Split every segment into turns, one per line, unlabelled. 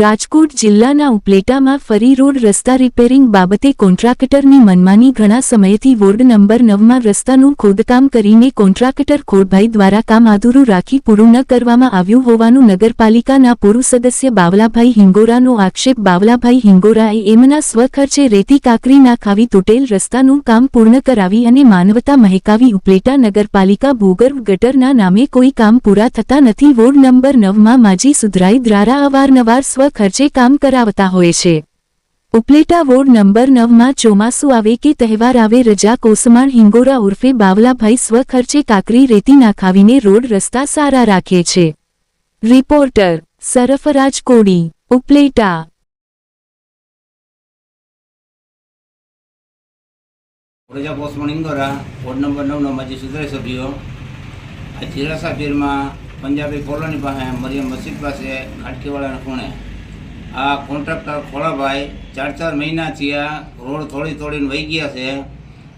રાજકોટ જિલ્લાના ઉપલેટામાં ફરી રોડ રસ્તા રિપેરિંગ બાબતે કોન્ટ્રાક્ટરની મનમાની ઘણા સમયથી વોર્ડ નંબર નવમાં રસ્તાનું ખોદકામ કરીને કોન્ટ્રાક્ટર ખોડભાઈ દ્વારા કામ અધૂરું રાખી પૂરું ન કરવામાં આવ્યું હોવાનું નગરપાલિકાના પૂર્વ સદસ્ય બાવલાભાઈ હિંગોરાનો આક્ષેપ. બાવલાભાઈ હિંગોરાએ એમના સ્વખર્ચે રેતી કાકરી નાખાવી તૂટેલ રસ્તાનું કામ પૂર્ણ કરાવી અને માનવતા મહેકાવી ઉપલેટા નગરપાલિકા ભૂગર્ભ ગટરના નામે કોઈ કામ પૂરા થતા નથી. વોર્ડ નંબર નવમાં માજી સુધરાઈ દ્વારા અવારનવાર સ્વખર્ચે કામ કરાવતા હોય છે. ઉપલેટા વોર્ડ નંબર નવમાં ચોમાસું આવે કે તહેવાર આવે, રજા કોસમાણ હિંગોરા ઉર્ફે બાવલાભાઈ સ્વખર્ચે કાકરી રેતી નાખાવીને રોડ રસ્તા સારા રાખે છે. રિપોર્ટર સરફરાજ કોડી, ઉપલેટા.
પ્રજા પોસ્ટમાં ઇંગોરા વોર્ડ નંબર નવનો માજી સુધારી સભ્યો આ જીરાસા સાફીરમાં પંજાબી કોલોની પાસે મરિયમ મસ્જિદ પાસે ખાટકીવાળાના ખૂણે આ કોન્ટ્રાક્ટર ખોળાભાઈ, ચાર ચાર મહિના થયા રોડ થોડી થોડીને વહી ગયા છે.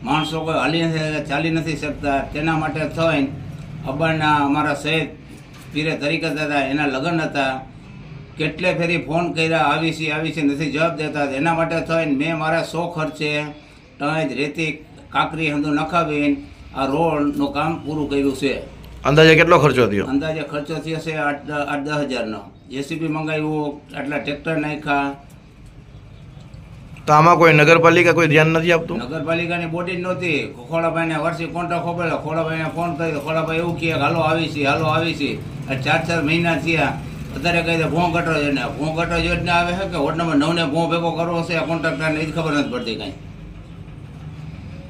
માણસો કોઈ હાલી નથી ચાલી નથી શકતા. તેના માટે થઈને અબાના અમારા સહેદ પીરે તરીકે હતા એના લગ્ન હતા. કેટલે ફેરી ફોન કર્યા, આવી છે આવી છે, નથી જવાબ દેતા. એના માટે થઈને મેં મારા સો ખર્ચે ટંજ રેતી કાકરી હંધું નખાવીને આ રોડનું કામ પૂરું કર્યું છે.
અંદાજે કેટલો ખર્ચો થયો?
અંદાજે ખર્ચો થયો છે આઠ આઠ દસ હજારનો. જેસીબી મંગાવ્યું આટલા ટ્રેક્ટર નાખ્યા.
તો આમાં કોઈ નગરપાલિકા કોઈ ધ્યાન નથી આપતું?
નગરપાલિકાની બોડી જ નહોતી. ખોડાભાઈને વર્ષે કોન્ટ્રાક્ટ ખોપેલો ખોડાભાઈને ફોન કર્યો. ખોડાભાઈ એવું કહે કે હાલો આવી છે હાલો આવી છે. ચાર ચાર મહિના થયા. અત્યારે કહી દે ભોં ગટર યોજના ભોં ગટર યોજના આવે છે કે વોર્ડ નંબર નવને ભોં ભેગો કરવો છે? આ કોન્ટ્રાક્ટરને એ જ ખબર નથી પડતી કાંઈ.